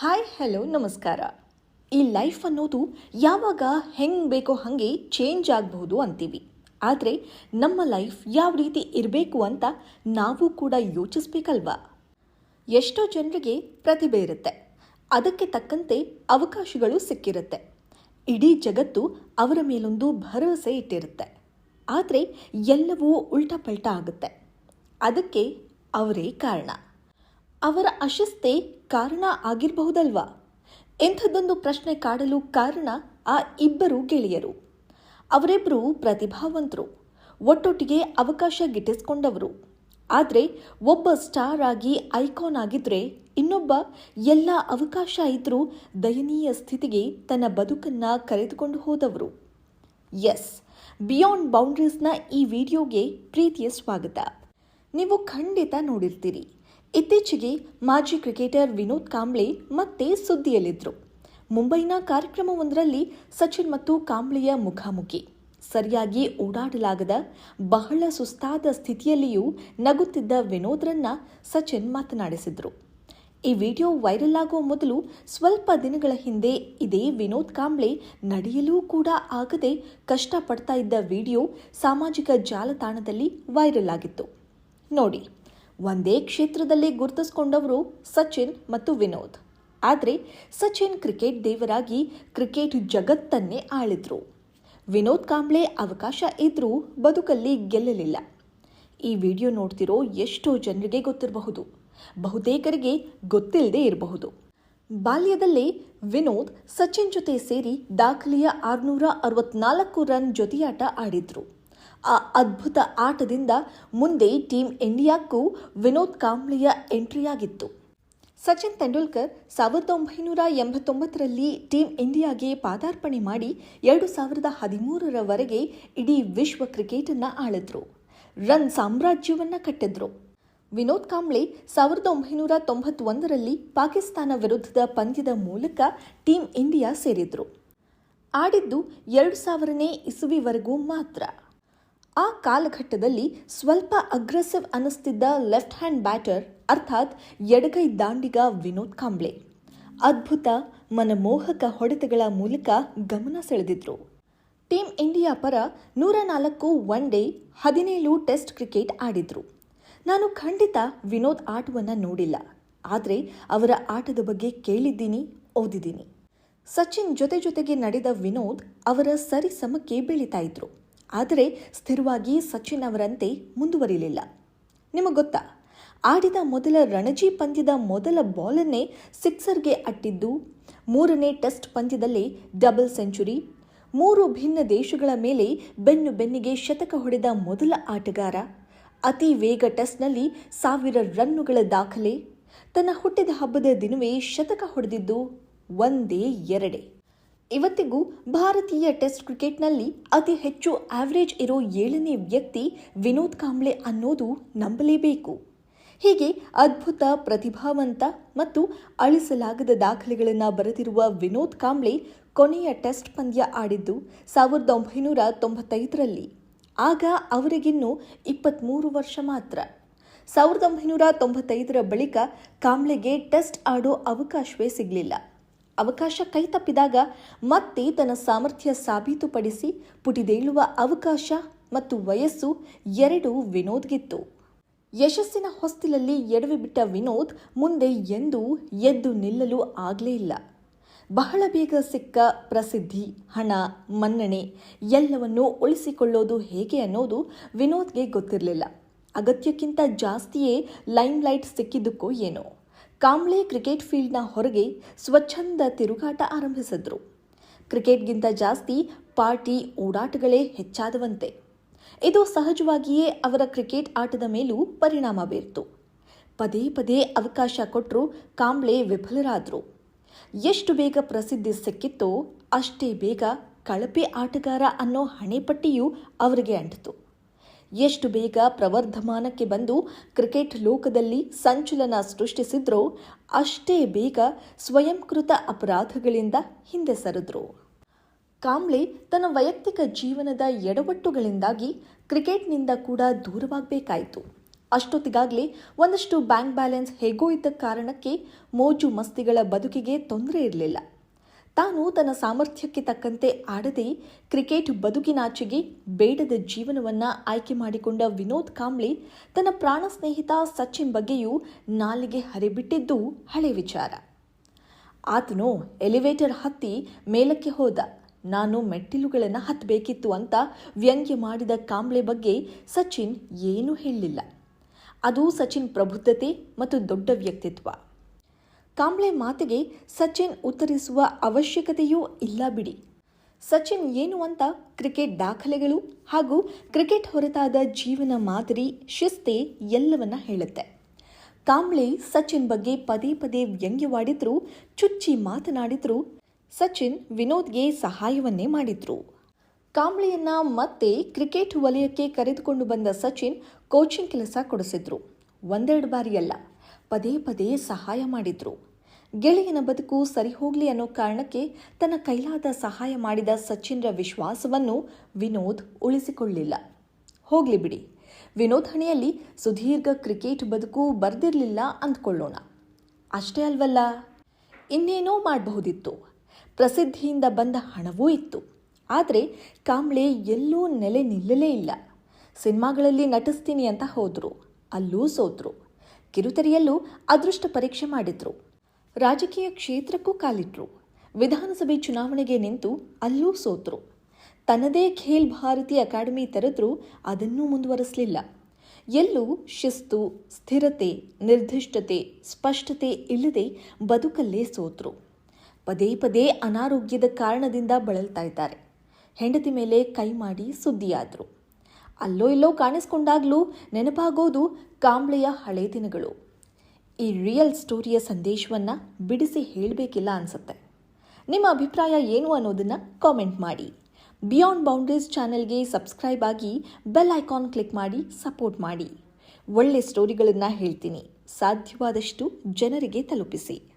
Hi hello ನಮಸ್ಕಾರ. ಈ life ಅನ್ನೋದು ಯಾವಾಗ ಹೆಂಗೆ ಬೇಕೋ ಹಾಗೆ ಚೇಂಜ್ ಆಗಬಹುದು ಅಂತೀವಿ. ಆದರೆ ನಮ್ಮ ಲೈಫ್ ಯಾವ ರೀತಿ ಇರಬೇಕು ಅಂತ ನಾವು ಕೂಡ ಯೋಚಿಸ್ಬೇಕಲ್ವಾ? ಎಷ್ಟೋ ಜನರಿಗೆ ಪ್ರತಿಭೆ ಇರುತ್ತೆ. ಅದಕ್ಕೆ ತಕ್ಕಂತೆ ಅವಕಾಶಗಳು ಸಿಕ್ಕಿರುತ್ತೆ. ಇಡೀ ಜಗತ್ತು ಅವರ ಮೇಲೊಂದು ಭರವಸೆ ಇಟ್ಟಿರುತ್ತೆ. ಆದರೆ ಎಲ್ಲವೂ ಉಲ್ಟಾ ಪಲ್ಟಾ ಆಗುತ್ತೆ. ಅದಕ್ಕೆ ಅವರೇ ಕಾರಣ. ಅವರ ಅಶಿಸ್ತೆ ಕಾರಣ ಆಗಿರಬಹುದಲ್ವಾ? ಎಂಥದ್ದೊಂದು ಪ್ರಶ್ನೆ ಕಾಡಲು ಕಾರಣ ಆ ಇಬ್ಬರು ಗೆಳೆಯರು. ಅವರಿಬ್ಬರು ಪ್ರತಿಭಾವಂತರು. ಒಟ್ಟೊಟ್ಟಿಗೆ ಅವಕಾಶ ಗಿಟ್ಟಿಸ್ಕೊಂಡವರು. ಆದರೆ ಒಬ್ಬ ಸ್ಟಾರ್ ಆಗಿ ಐಕಾನ್ ಆಗಿದ್ರೆ ಇನ್ನೊಬ್ಬ ಎಲ್ಲ ಅವಕಾಶ ಇದ್ದರೂ ದಯನೀಯ ಸ್ಥಿತಿಗೆ ತನ್ನ ಬದುಕನ್ನ ಕರೆದುಕೊಂಡು ಹೋದವರು. ಎಸ್, ಬಿಯಾಂಡ್ ಬೌಂಡ್ರೀಸ್ನ ಈ ವಿಡಿಯೋಗೆ ಪ್ರೀತಿಯ ಸ್ವಾಗತ. ನೀವು ಖಂಡಿತ ನೋಡಿರ್ತೀರಿ. ಇತ್ತೀಚೆಗೆ ಮಾಜಿ ಕ್ರಿಕೆಟರ್ ವಿನೋದ್ ಕಾಂಬ್ಳೆ ಮತ್ತೆ ಸುದ್ದಿಯಲ್ಲಿದ್ದರು ಮುಂಬೈನ ಕಾರ್ಯಕ್ರಮವೊಂದರಲ್ಲಿ ಸಚಿನ್ ಮತ್ತು ಕಾಂಬ್ಳೆಯ ಮುಖಾಮುಖಿ. ಸರಿಯಾಗಿ ಓಡಾಡಲಾಗದ ಬಹಳ ಸುಸ್ತಾದ ಸ್ಥಿತಿಯಲ್ಲಿಯೂ ನಗುತ್ತಿದ್ದ ವಿನೋದ್ರನ್ನ ಸಚಿನ್ ಮಾತನಾಡಿಸಿದ್ರು. ಈ ವಿಡಿಯೋ ವೈರಲ್ ಆಗುವ ಮೊದಲು ಸ್ವಲ್ಪ ದಿನಗಳ ಹಿಂದೆ ಇದೇ ವಿನೋದ್ ಕಾಂಬ್ಳೆ ನಡೆಯಲೂ ಕೂಡ ಆಗದೆ ಕಷ್ಟಪಡ್ತಾ ಇದ್ದ ವಿಡಿಯೋ ಸಾಮಾಜಿಕ ಜಾಲತಾಣದಲ್ಲಿ ವೈರಲ್ ಆಗಿತ್ತು. ನೋಡಿ. ಒಂದೇ ಕ್ಷೇತ್ರದಲ್ಲಿ ಗುರುತಿಸಿಕೊಂಡವರು ಸಚಿನ್ ಮತ್ತು ವಿನೋದ್. ಆದರೆ ಸಚಿನ್ ಕ್ರಿಕೆಟ್ ದೇವರಾಗಿ ಕ್ರಿಕೆಟ್ ಜಗತ್ತನ್ನೇ ಆಳಿದ್ರು. ವಿನೋದ್ ಕಾಂಬ್ಳೆ ಅವಕಾಶ ಇದ್ರೂ ಬದುಕಲ್ಲಿ ಗೆಲ್ಲಲಿಲ್ಲ. ಈ ವಿಡಿಯೋ ನೋಡ್ತಿರೋ ಎಷ್ಟೋ ಜನರಿಗೆ ಗೊತ್ತಿರಬಹುದು. ಬಹುತೇಕರಿಗೆ ಗೊತ್ತಿಲ್ಲದೆ ಇರಬಹುದು. ಬಾಲ್ಯದಲ್ಲೇ ವಿನೋದ್ ಸಚಿನ್ ಜೊತೆ ಸೇರಿ ದಾಖಲೆಯ ಆರುನೂರ ಅರವತ್ನಾಲ್ಕು ರನ್ ಜೊತೆಯಾಟ ಆಡಿದ್ರು. ಆ ಅದ್ಭುತ ಆಟದಿಂದ ಮುಂದೆ ಟೀಮ್ ಇಂಡಿಯಾಕ್ಕೂ ವಿನೋದ್ ಕಾಂಬ್ಳಿಯ ಎಂಟ್ರಿಯಾಗಿತ್ತು. ಸಚಿನ್ ತೆಂಡೂಲ್ಕರ್ ಸಾವಿರದ ಒಂಬೈನೂರ ಎಂಬತ್ತೊಂಬತ್ತರಲ್ಲಿ ಟೀಂ ಇಂಡಿಯಾಗೆ ಪಾದಾರ್ಪಣೆ ಮಾಡಿ ಎರಡು ಸಾವಿರದ ಹದಿಮೂರರವರೆಗೆ ಇಡೀ ವಿಶ್ವ ಕ್ರಿಕೆಟನ್ನು ಆಳಿದ್ರು. ರನ್ ಸಾಮ್ರಾಜ್ಯವನ್ನು ಕಟ್ಟಿದ್ರು. ವಿನೋದ್ ಕಾಂಬ್ಳೆ ಸಾವಿರದ ಒಂಬೈನೂರ ತೊಂಬತ್ತೊಂದರಲ್ಲಿ ಪಾಕಿಸ್ತಾನ ವಿರುದ್ಧದ ಪಂದ್ಯದ ಮೂಲಕ ಟೀಂ ಇಂಡಿಯಾ ಸೇರಿದ್ರು. ಆಡಿದ್ದು ಎರಡು ಸಾವಿರನೇ ಇಸುವಿವರೆಗೂ ಮಾತ್ರ. ಆ ಕಾಲಘಟ್ಟದಲ್ಲಿ ಸ್ವಲ್ಪ ಅಗ್ರೆಸಿವ್ ಅನ್ನಿಸ್ತಿದ್ದ ಲೆಫ್ಟ್ ಹ್ಯಾಂಡ್ ಬ್ಯಾಟರ್ ಅರ್ಥಾತ್ ಎಡಗೈ ದಾಂಡಿಗ ವಿನೋದ್ ಕಾಂಬ್ಳೆ. ಅದ್ಭುತ ಮನಮೋಹಕ ಹೊಡೆತಗಳ ಮೂಲಕ ಗಮನ ಸೆಳೆದಿದ್ರು. ಟೀಂ ಇಂಡಿಯಾ ಪರ ನೂರ ನಾಲ್ಕು ಒನ್ ಡೇ, ಹದಿನೇಳು ಟೆಸ್ಟ್ ಕ್ರಿಕೆಟ್ ಆಡಿದ್ರು. ನಾನು ಖಂಡಿತ ವಿನೋದ್ ಆಟವನ್ನು ನೋಡಿಲ್ಲ. ಆದರೆ ಅವರ ಆಟದ ಬಗ್ಗೆ ಕೇಳಿದ್ದೀನಿ, ಓದಿದ್ದೀನಿ. ಸಚಿನ್ ಜೊತೆ ಜೊತೆಗೆ ನಡೆದ ವಿನೋದ್ ಅವರ ಸರಿಸಮಕ್ಕೆ ಬೆಳೀತಾ ಇದ್ರು. ಆದರೆ ಸ್ಥಿರವಾಗಿ ಸಚಿನ್ ಅವರಂತೆ ಮುಂದುವರಿಲಿಲ್ಲ. ನಿಮಗೆ ಗೊತ್ತಾ? ಆಡಿದ ಮೊದಲ ರಣಜಿ ಪಂದ್ಯದ ಮೊದಲ ಬಾಲನ್ನೇ ಸಿಕ್ಸರ್ಗೆ ಅಟ್ಟಿದ್ದು, ಮೂರನೇ ಟೆಸ್ಟ್ ಪಂದ್ಯದಲ್ಲಿ ಡಬಲ್ ಸೆಂಚುರಿ, ಮೂರು ಭಿನ್ನ ದೇಶಗಳ ಮೇಲೆ ಬೆನ್ನು ಬೆನ್ನಿಗೆ ಶತಕ ಹೊಡೆದ ಮೊದಲ ಆಟಗಾರ, ಅತಿ ವೇಗ ಟೆಸ್ಟ್ನಲ್ಲಿ ಸಾವಿರ ರನ್ನುಗಳ ದಾಖಲೆ, ತನ್ನ ಹುಟ್ಟಿದ ಹಬ್ಬದ ದಿನವೇ ಶತಕ ಹೊಡೆದಿದ್ದು ಒಂದೇ ಎರಡೇ. ಇವತ್ತಿಗೂ ಭಾರತೀಯ ಟೆಸ್ಟ್ ಕ್ರಿಕೆಟ್ನಲ್ಲಿ ಅತಿ ಹೆಚ್ಚು ಆವರೇಜ್ ಇರೋ ಏಳನೇ ವ್ಯಕ್ತಿ ವಿನೋದ್ ಕಾಂಬ್ಳೆ ಅನ್ನೋದು ನಂಬಲೇಬೇಕು. ಹೀಗೆ ಅದ್ಭುತ, ಪ್ರತಿಭಾವಂತ ಮತ್ತು ಅಳಿಸಲಾಗದ ದಾಖಲೆಗಳನ್ನು ಬರೆದಿರುವ ವಿನೋದ್ ಕಾಂಬ್ಳೆ ಕೊನೆಯ ಟೆಸ್ಟ್ ಪಂದ್ಯ ಆಡಿದ್ದು ಸಾವಿರದ ಒಂಬೈನೂರ ತೊಂಬತ್ತೈದರಲ್ಲಿ. ಆಗ ಅವರಿಗಿನ್ನೂ ಇಪ್ಪತ್ತ್ಮೂರು ವರ್ಷ ಮಾತ್ರ. ಸಾವಿರದ ಒಂಬೈನೂರ ತೊಂಬತ್ತೈದರ ಬಳಿಕ ಕಾಂಬ್ಳೆಗೆ ಟೆಸ್ಟ್ ಆಡೋ ಅವಕಾಶವೇ ಸಿಗಲಿಲ್ಲ. ಅವಕಾಶ ಕೈತಪ್ಪಿದಾಗ ಮತ್ತೆ ತನ್ನ ಸಾಮರ್ಥ್ಯ ಸಾಬೀತುಪಡಿಸಿ ಪುಟಿದೇಳುವ ಅವಕಾಶ ಮತ್ತು ವಯಸ್ಸು ಎರಡೂ ವಿನೋದ್ಗಿತ್ತು. ಯಶಸ್ಸಿನ ಹೊಸ್ತಿಲಲ್ಲಿ ಎಡವಿ ಬಿಟ್ಟ ವಿನೋದ್ ಮುಂದೆ ಎಂದೂ ಎದ್ದು ನಿಲ್ಲಲು ಆಗಲೇ ಇಲ್ಲ. ಬಹಳ ಬೇಗ ಸಿಕ್ಕ ಪ್ರಸಿದ್ಧಿ, ಹಣ, ಮನ್ನಣೆ ಎಲ್ಲವನ್ನೂ ಉಳಿಸಿಕೊಳ್ಳೋದು ಹೇಗೆ ಅನ್ನೋದು ವಿನೋದ್ಗೆ ಗೊತ್ತಿರಲಿಲ್ಲ. ಅಗತ್ಯಕ್ಕಿಂತ ಜಾಸ್ತಿಯೇ ಲೈಮ್ಲೈಟ್ ಸಿಕ್ಕಿದ್ದಕ್ಕೂ ಏನೋ. ಕಾಂಬ್ಳೆ ಕ್ರಿಕೆಟ್ ಫೀಲ್ಡ್ನ ಹೊರಗೆ ಸ್ವಚ್ಛಂದ ತಿರುಗಾಟ ಆರಂಭಿಸಿದ್ರು. ಕ್ರಿಕೆಟ್ಗಿಂತ ಜಾಸ್ತಿ ಪಾರ್ಟಿ ಓಡಾಟಗಳೇ ಹೆಚ್ಚಾದವಂತೆ. ಇದು ಸಹಜವಾಗಿಯೇ ಅವರ ಕ್ರಿಕೆಟ್ ಆಟದ ಮೇಲೂ ಪರಿಣಾಮ ಬೀರ್ತು. ಪದೇ ಪದೇ ಅವಕಾಶ ಕೊಟ್ಟರು ಕಾಂಬ್ಳೆ ವಿಫಲರಾದರು. ಎಷ್ಟು ಬೇಗ ಪ್ರಸಿದ್ಧಿ ಸಿಕ್ಕಿತ್ತೋ ಅಷ್ಟೇ ಬೇಗ ಕಳಪೆ ಆಟಗಾರ ಅನ್ನೋ ಹಣೆಪಟ್ಟಿಯೂ ಅವರಿಗೆ ಅಂಟಿತು. ಎಷ್ಟು ಬೇಗ ಪ್ರವರ್ಧಮಾನಕ್ಕೆ ಬಂದು ಕ್ರಿಕೆಟ್ ಲೋಕದಲ್ಲಿ ಸಂಚಲನ ಸೃಷ್ಟಿಸಿದ್ರೋ, ಅಷ್ಟೇ ಬೇಗ ಸ್ವಯಂಕೃತ ಅಪರಾಧಗಳಿಂದ ಹಿಂದೆ ಸರಿದ್ರು. ಕಾಂಬ್ಳೆ ತನ್ನ ವೈಯಕ್ತಿಕ ಜೀವನದ ಎಡವಟ್ಟುಗಳಿಂದಾಗಿ ಕ್ರಿಕೆಟ್ನಿಂದ ಕೂಡ ದೂರವಾಗಬೇಕಾಯಿತು. ಅಷ್ಟೊತ್ತಿಗಾಗಲೇ ಒಂದಷ್ಟು ಬ್ಯಾಂಕ್ ಬ್ಯಾಲೆನ್ಸ್ ಹೇಗೋ ಇದ್ದ ಕಾರಣಕ್ಕೆ ಮೋಜು ಮಸ್ತಿಗಳ ಬದುಕಿಗೆ ತೊಂದರೆ ಇರಲಿಲ್ಲ. ತಾನು ತನ್ನ ಸಾಮರ್ಥ್ಯಕ್ಕೆ ತಕ್ಕಂತೆ ಆಡದೆ ಕ್ರಿಕೆಟ್ ಬದುಕಿನಾಚೆಗೆ ಬೇಡದ ಜೀವನವನ್ನ ಆಯ್ಕೆ ಮಾಡಿಕೊಂಡ ವಿನೋದ್ ಕಾಂಬ್ಳಿ ತನ್ನ ಪ್ರಾಣ ಸ್ನೇಹಿತ ಸಚಿನ್ ಬಗ್ಗೆಯೂ ನಾಲಿಗೆ ಹರಿಬಿಟ್ಟಿದ್ದು ಹಳೆ ವಿಚಾರ. ಆತನು ಎಲಿವೇಟರ್ ಹತ್ತಿ ಮೇಲಕ್ಕೆ ಹೋದ. ನಾನು ಮೆಟ್ಟಿಲುಗಳನ್ನು ಹತ್ತಬೇಕಿತ್ತು ಅಂತ ವ್ಯಂಗ್ಯ ಮಾಡಿದ ಕಾಂಬ್ಳೆ ಬಗ್ಗೆ ಸಚಿನ್ ಏನೂ ಹೇಳಲಿಲ್ಲ ಅದು ಸಚಿನ್ ಪ್ರಬುದ್ಧತೆ ಮತ್ತು ದೊಡ್ಡ ವ್ಯಕ್ತಿತ್ವ. ಕಾಂಬ್ಳೆ ಮಾತಿಗೆ ಸಚಿನ್ ಉತ್ತರಿಸುವ ಅವಶ್ಯಕತೆಯೂ ಇಲ್ಲ ಬಿಡಿ. ಸಚಿನ್ ಏನು ಅಂತ ಕ್ರಿಕೆಟ್ ದಾಖಲೆಗಳು ಹಾಗೂ ಕ್ರಿಕೆಟ್ ಹೊರತಾದ ಜೀವನ ಮಾದರಿ, ಶಿಸ್ತೆ ಎಲ್ಲವನ್ನ ಹೇಳುತ್ತೆ. ಕಾಂಬ್ಳೆ ಸಚಿನ್ ಬಗ್ಗೆ ಪದೇ ಪದೇ ವ್ಯಂಗ್ಯವಾಡಿದ್ರು, ಚುಚ್ಚಿ ಮಾತನಾಡಿದ್ರು, ಸಚಿನ್ ವಿನೋದ್ಗೆ ಸಹಾಯವನ್ನೇ ಮಾಡಿದ್ರು. ಕಾಂಬ್ಳೆಯನ್ನ ಮತ್ತೆ ಕ್ರಿಕೆಟ್ ವಲಯಕ್ಕೆ ಕರೆದುಕೊಂಡು ಬಂದ ಸಚಿನ್ ಕೋಚಿಂಗ್ ಕೆಲಸ ಕೊಡಿಸಿದ್ರು. ಒಂದೆರಡು ಬಾರಿ ಅಲ್ಲ ಪದೇ ಪದೇ ಸಹಾಯ ಮಾಡಿದ್ರು. ಗೆಳೆಯನ ಬದುಕು ಸರಿ ಹೋಗ್ಲಿ ಅನ್ನೋ ಕಾರಣಕ್ಕೆ ತನ್ನ ಕೈಲಾದ ಸಹಾಯ ಮಾಡಿದ ಸಚಿನ್ರ ವಿಶ್ವಾಸವನ್ನು ವಿನೋದ್ ಉಳಿಸಿಕೊಳ್ಳಿಲ್ಲ. ಹೋಗ್ಲಿ ಬಿಡಿ. ವಿನೋದ್ ಹಣೆಯಲ್ಲಿ ಸುದೀರ್ಘ ಕ್ರಿಕೆಟ್ ಬದುಕು ಬರ್ದಿರಲಿಲ್ಲ ಅಂದ್ಕೊಳ್ಳೋಣ. ಅಷ್ಟೇ ಅಲ್ವಲ್ಲ? ಇನ್ನೇನೋ ಮಾಡಬಹುದಿತ್ತು. ಪ್ರಸಿದ್ಧಿಯಿಂದ ಬಂದ ಹಣವೂ ಇತ್ತು. ಆದರೆ ಕಾಂಬ್ಳೆ ಎಲ್ಲೂ ನೆಲೆ ನಿಲ್ಲಲೇ ಇಲ್ಲ. ಸಿನಿಮಾಗಳಲ್ಲಿ ನಟಿಸ್ತೀನಿ ಅಂತ ಹೋದರು. ಅಲ್ಲೂ ಸೋತರು. ಕಿರುತೆರೆಯಲ್ಲೂ ಅದೃಷ್ಟ ಪರೀಕ್ಷೆ ಮಾಡಿದ್ರು. ರಾಜಕೀಯ ಕ್ಷೇತ್ರಕ್ಕೂ ಕಾಲಿಟ್ರು. ವಿಧಾನಸಭೆ ಚುನಾವಣೆಗೆ ನಿಂತು ಅಲ್ಲೂ ಸೋತರು. ತನ್ನದೇ ಖೇಲ್ ಭಾರತಿ ಅಕಾಡೆಮಿ ತೆರೆದ್ರೂ, ಅದನ್ನೂ ಮುಂದುವರಿಸಲಿಲ್ಲ. ಎಲ್ಲೂ ಶಿಸ್ತು, ಸ್ಥಿರತೆ, ನಿರ್ದಿಷ್ಟತೆ, ಸ್ಪಷ್ಟತೆ ಇಲ್ಲದೆ ಬದುಕಲ್ಲೇ ಸೋತರು. ಪದೇ ಪದೇ ಅನಾರೋಗ್ಯದ ಕಾರಣದಿಂದ ಬಳಲ್ತಾ ಇದ್ದಾರೆ. ಹೆಂಡತಿ ಮೇಲೆ ಕೈ ಮಾಡಿ ಸುದ್ದಿಯಾದರು. ಅಲ್ಲೋ ಇಲ್ಲೋ ಕಾಣಿಸ್ಕೊಂಡಾಗ್ಲೂ ನೆನಪಾಗೋದು ಕಾಂಬ್ಳೆಯ ಹಳೆ ದಿನಗಳು. ಈ ರಿಯಲ್ ಸ್ಟೋರಿಯ ಸಂದೇಶವನ್ನು ಬಿಡಿಸಿ ಹೇಳಬೇಕಿಲ್ಲ ಅನಿಸುತ್ತೆ. ನಿಮ್ಮ ಅಭಿಪ್ರಾಯ ಏನು ಅನ್ನೋದನ್ನು ಕಾಮೆಂಟ್ ಮಾಡಿ. ಬಿಯಾಂಡ್ ಬೌಂಡ್ರೀಸ್ ಚಾನೆಲ್ಗೆ ಸಬ್ಸ್ಕ್ರೈಬ್ ಆಗಿ ಬೆಲ್ ಐಕಾನ್ ಕ್ಲಿಕ್ ಮಾಡಿ ಸಪೋರ್ಟ್ ಮಾಡಿ. ಒಳ್ಳೆ ಸ್ಟೋರಿಗಳನ್ನು ಹೇಳ್ತೀನಿ. ಸಾಧ್ಯವಾದಷ್ಟು ಜನರಿಗೆ ತಲುಪಿಸಿ.